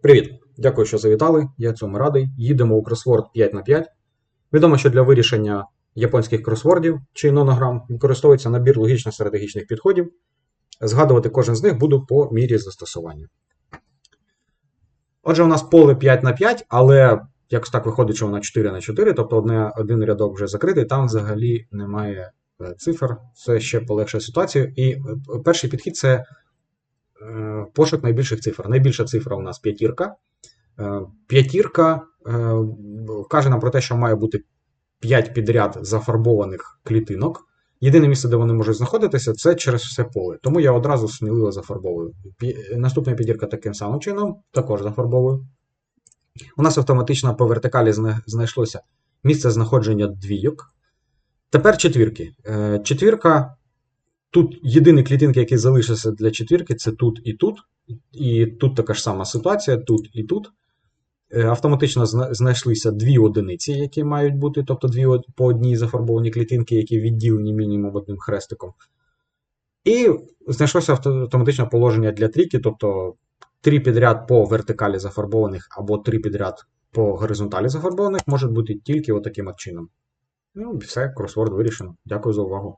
Привіт! Дякую, що завітали. Я цьому радий. Їдемо у кросворд 5 на 5 Відомо, що для вирішення японських кросвордів чи нонограм використовується набір логічно-стратегічних підходів. Згадувати кожен з них буду по мірі застосування. Отже, у нас поле 5 на 5, але якось так виходить, що вона 4 на 4, тобто одне, один рядок вже закритий, там взагалі немає е, цифр. Це ще полегшує ситуацію. І е, перший підхід це пошук найбільших цифр. Найбільша цифра у нас п'ятірка. Е, П'ятірка е, каже нам про те, що має бути 5 підряд зафарбованих клітинок. Єдине місце, де вони можуть знаходитися, це через все поле. Тому я одразу сміливо зафарбовую. Наступна підірка таким самим чином, також зафарбовую. У нас автоматично по вертикалі знайшлося місце знаходження двійок. Тепер четвірки. Е, Четвірка. Тут єдині клітинки, які залишилися для четвірки, це тут і тут. І тут така ж сама ситуація, тут і тут. Е, Автоматично знайшлися дві одиниці, які мають бути, тобто дві по одній зафарбовані клітинки, які відділені мінімум одним хрестиком. І знайшлося автоматичне положення для трійки, тобто три підряд по вертикалі зафарбованих або три підряд по горизонталі зафарбованих можуть бути тільки отаким от чином. Ну, все, кросворд вирішено. Дякую за увагу.